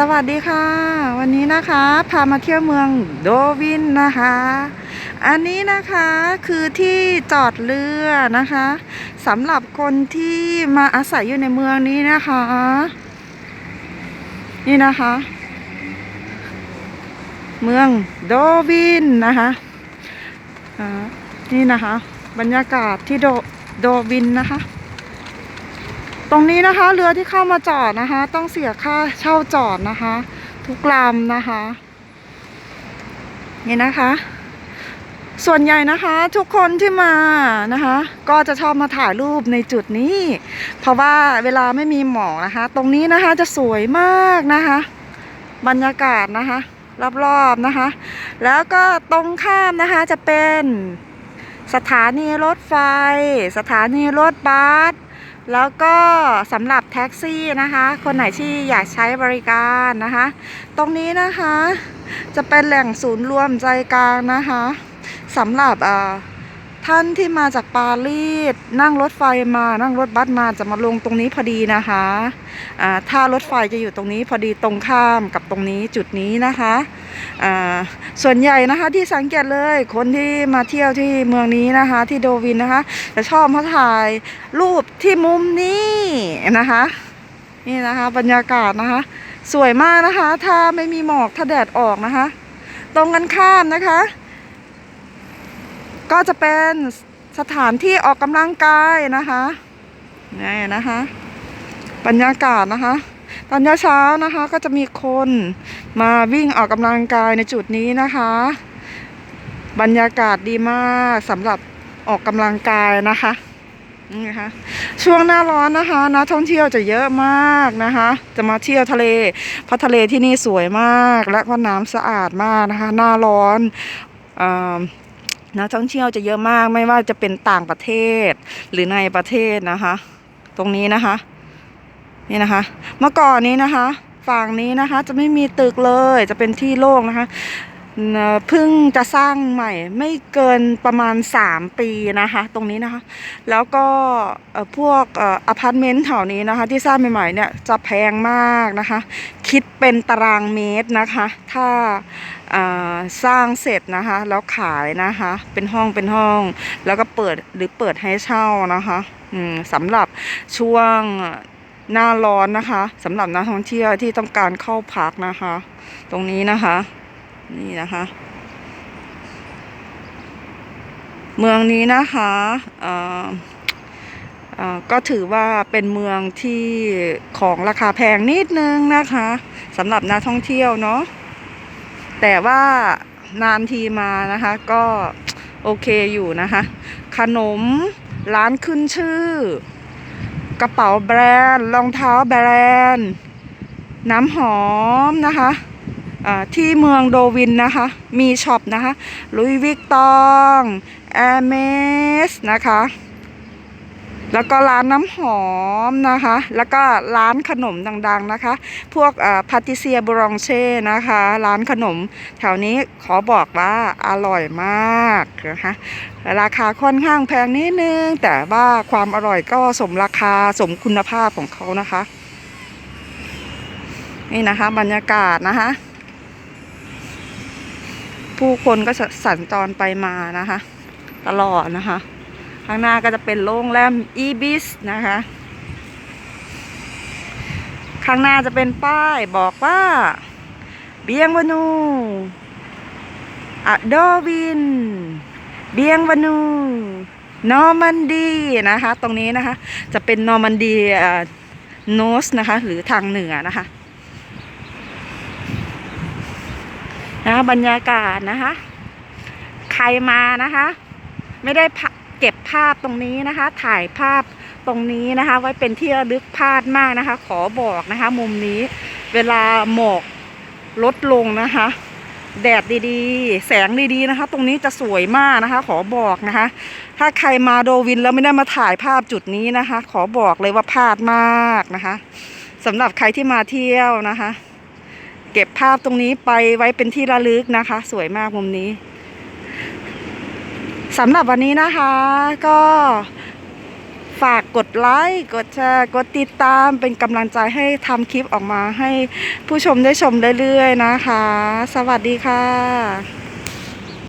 สวัสดีค่ะ วันนี้นะคะพามาเที่ยวเมืองโดวินนะคะ อันนี้นะคะคือที่จอดเรือนะคะสำหรับคนที่มาอาศัยอยู่ในเมืองนี้นะคะ นี่นะคะ เมืองโดวินนะคะนี่นะคะ บรรยากาศที่โดโดวินนะคะ ตรงนี้นะคะเรือที่เข้ามาจอดนะคะ ต้องเสียค่าเช่าจอดนะคะ ทุกลำนะคะ นี่นะคะ ส่วนใหญ่นะคะทุกคนที่มานะคะ ก็จะชอบมาถ่ายรูปในจุดนี้ เพราะว่าเวลาไม่มีหมอกนะคะ ตรงนี้นะคะจะสวยมากนะคะ บรรยากาศนะคะ รอบๆนะคะ แล้วก็ตรงข้ามนะคะจะเป็นสถานีรถไฟ สถานีรถบัส แล้วก็สำหรับแท็กซี่นะคะ คนไหนที่อยากใช้บริการนะคะ ตรงนี้นะคะ จะเป็นแหล่งศูนย์รวมใจกลางนะคะสำหรับเอ่อ ท่านที่มาจากปารีสนั่งรถไฟมานั่งรถบัสมาจะมาลงตรงนี้พอดีนะคะอ่าถ้ารถไฟจะอยู่ตรงนี้พอดีตรงข้ามกับตรงนี้จุดนี้นะคะอ่าส่วนใหญ่นะคะที่สังเกตเลยคนที่มาเที่ยวที่เมืองนี้นะคะ ที่โดวินนะคะจะชอบมาถ่ายรูปที่มุมนี้นะคะนี่นะคะบรรยากาศนะคะ สวยมากนะคะ ถ้าไม่มีหมอกถ้าแดดออกนะคะ ตรงกันข้ามนะคะ ก็จะเป็นสถานที่ออกกำลังกายนะคะนี่นะคะบรรยากาศนะคะ ตอนเช้าๆนะคะก็จะมีคนมาวิ่งออกกำลังกายในจุดนี้นะคะ บรรยากาศดีมากสำหรับออกกำลังกายนะคะนี่นะคะช่วงหน้าร้อนนะคะนักท่องเที่ยวจะเยอะมากนะคะ จะมาเที่ยวทะเลเพราะทะเลที่นี่สวยมากและก็น้ำสะอาดมากนะคะ หน้าร้อนอ นักท่องเที่ยวจะเยอะมากไม่ว่าจะเป็นต่างประเทศหรือในประเทศนะคะ ตรงนี้นะคะ นี่นะคะ เมื่อก่อนนี้นะคะ ฝั่งนี้นะคะ จะไม่มีตึกเลยจะเป็นที่โล่งนะคะเพิ่งจะสร้างใหม่ไม่เกินประมาณ 3 ปีนะคะ ตรงนี้นะคะ แล้วก็พวกอพาร์ตเมนต์แถวนี้นะคะ ที่สร้างใหม่ๆเนี่ยจะแพงมากนะคะ คิดเป็นตารางเมตรนะคะ ถ้า สร้างเสร็จนะคะ แล้วขายนะคะ เป็นห้องเป็นห้อง แล้วก็เปิดหรือเปิดให้เช่านะคะสำหรับช่วงหน้าร้อนนะคะสำหรับนักท่องเที่ยวที่ต้องการเข้าพักนะคะ ตรงนี้นะคะ นี่นะคะ เมืองนี้นะคะก็ถือว่าเป็นเมืองที่ของราคาแพงนิดนึงนะคะสำหรับนักท่องเที่ยวเนาะ แต่ว่านานทีมานะคะก็โอเคอยู่นะคะ ขนมร้านขึ้นชื่อ กระเป๋าแบรนด์รองเท้าแบรนด์ น้ำหอมนะคะที่เมืองโดวินนะคะ มีช็อปนะคะลุยวิกตองแอร์เมสนะคะ แล้วก็ร้านน้ำหอมนะคะ แล้วก็ร้านขนมดังๆนะคะ พวกพาติเซียบรองเช่นะคะ ร้านขนม แถวนี้ขอบอกว่าอร่อยมากนะคะราคาค่อนข้างแพงนิดนึง แต่ว่าความอร่อยก็สมราคาสมคุณภาพของเขานะคะ นี่นะคะบรรยากาศนะคะ ผู้คนก็สัญจรไปมานะคะ ตลอดนะคะ ข้างหน้าก็จะเป็นโรงแรมอีบิสนะคะ ข้างหน้าจะเป็นป้ายบอกว่า เบียงวานูอะโดวิน เบียงวานู นอร์มันดีนะคะ ตรงนี้นะคะ จะเป็นนอร์มันดีโนสนะคะ หรือทางเหนือนะคะนะคะบรรยากาศนะคะ ใครมานะคะ ไม่ได้พะเก็บ ภาพตรงนี้นะคะ ถ่ายภาพตรงนี้นะคะ ไว้เป็นที่ระลึกพลาดมากนะคะ ขอบอกนะคะ มุมนี้เวลาหมอกลดลงนะคะ แดดดีๆ แสงดีๆนะคะ ตรงนี้จะสวยมากนะคะ ขอบอกนะคะ ถ้าใครมาโดวินแล้วไม่ได้มาถ่ายภาพจุดนี้นะคะ ขอบอกเลยว่าพลาดมากนะคะสำหรับใครที่มาเที่ยวนะคะ เก็บภาพตรงนี้ไปไว้เป็นที่ระลึกนะคะ สวยมากมุมนี้ สำหรับวันนี้นะคะก็ฝากกดไลค์กดแชร์กดติดตามเป็นกำลังใจให้ทำคลิปออกมาให้ผู้ชมได้ชมเรื่อยๆนะคะ สวัสดีค่ะ